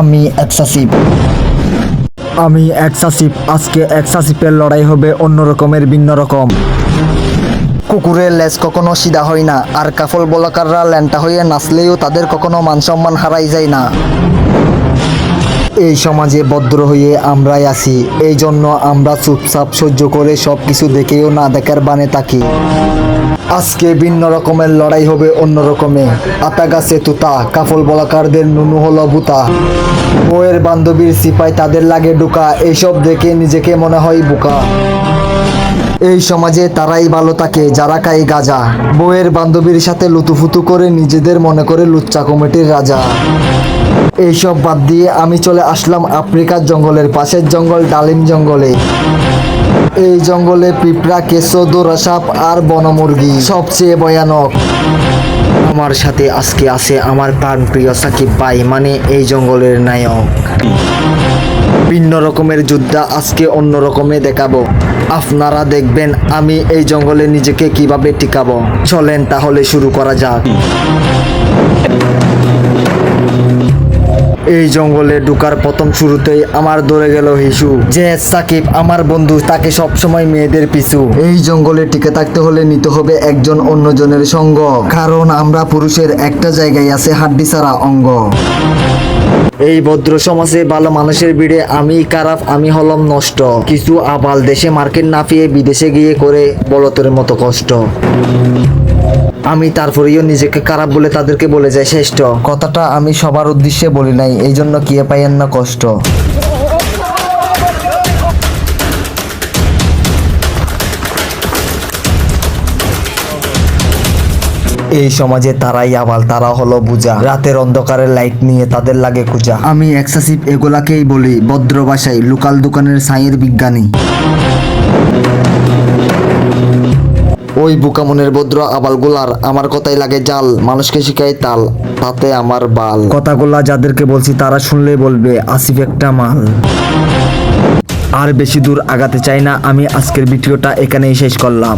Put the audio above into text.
আমি এক্সাসিভ। আমি এক্সাসিভ। আজকে এক্সাসিভের লড়াই হবে অন্য রকমের, ভিন্ন রকম। কুকুরের লেজ কখনো সিধা হয় না, আর কাফল বলাকাররা ল্যান্টা হয়ে নাচলেও তাদের কখনো মান সম্মান হারাই যায় না। এই সমাজে ভদ্র হয়ে আমরাই আছি, এই জন্য আমরা চুপচাপ সহ্য করে সব কিছু দেখেও না দেখার বানে থাকি। আজকে ভিন্ন রকমের লড়াই হবে অন্য রকমে। আতা গাছে তুতা, কাফল বলাকারদের নুনু হলো বুতা। বউয়ের বান্ধবীর সিপাই তাদের লাগে ডুকা এইসব দেখে নিজেকে মনে হয় বোকা। এই সমাজে তারাই ভালো থাকে যারা খায় গাজা। বউয়ের বান্ধবীর সাথে লুতুফুতু করে নিজেদের মনে করে লুচ্চা কমিটির রাজা। এইসব বাদ দিয়ে আমি চলে আসলাম আফ্রিকার জঙ্গলের পাশের জঙ্গল, ডালিম জঙ্গলে। এই জঙ্গলে পিঁপড়া, কেঁচো, দোরাসাপ আর বনমুরগি সবচেয়ে ভয়ানক। আমার সাথে আজকে আছে আমার প্রাণ প্রিয় সাকিব ভাই মানে এই জঙ্গলের নায়ক। ভিন্ন রকমের যোদ্ধা আজকে অন্য রকমে দেখাবো। আপনারা দেখবেন আমি এই জঙ্গলে নিজেকে কীভাবে টিকাবো। চলেন তাহলে শুরু করা যাক। জঙ্গলে ঢুকার প্রথম শুরুতেই আমার ধরে গেল হিসু। যে সাকিব আমার বন্ধু, তাকে সব সময় মেয়েদের পিছু। এই জঙ্গলে টিকে থাকতে হলে নিতে হবে একজন অন্যজনের সঙ্গ। কারণ আমরা পুরুষের একটা জায়গায় আছে হাড্ডি ছাড়া অঙ্গ। এই ভদ্র সমাজে ভালো মানুষের ভিড়ে আমি খারাপ, আমি হলাম নষ্ট। কিছু আবাল দেশে মার্কেট না পেয়ে বিদেশে গিয়ে করে বলতের মতো কষ্ট। আমি তারপরেও নিজেকে খারাপ বলে তাদেরকে বলে যাই শ্রেষ্ঠ। কথাটা আমি সবার উদ্দেশ্যে বলি নাই এই জন্য কে পাইয়েন না কষ্ট। এই সমাজে তারাই আবাল, তারা হলো বুঝা রাতের অন্ধকারে লাইট নিয়ে তাদের লাগে খুঁজা। আমি এক্সাসিভ এগুলাকেই বলি, ভদ্র ভাষায়, লোকাল দোকানের সাইয়ের বিজ্ঞানী। ওই বুকামনের ভদ্র আবালগুলার আমার কথাই লাগে জাল, মানুষকে শিখাই তাল, তাতে আমার বাল। কথাগুলা যাদেরকে বলছি, তারা শুনলে বলবে, আসিফ একটা মাল। আর বেশি দূর আগাতে চাই না, আমি আজকের ভিডিওটা এখানেই শেষ করলাম।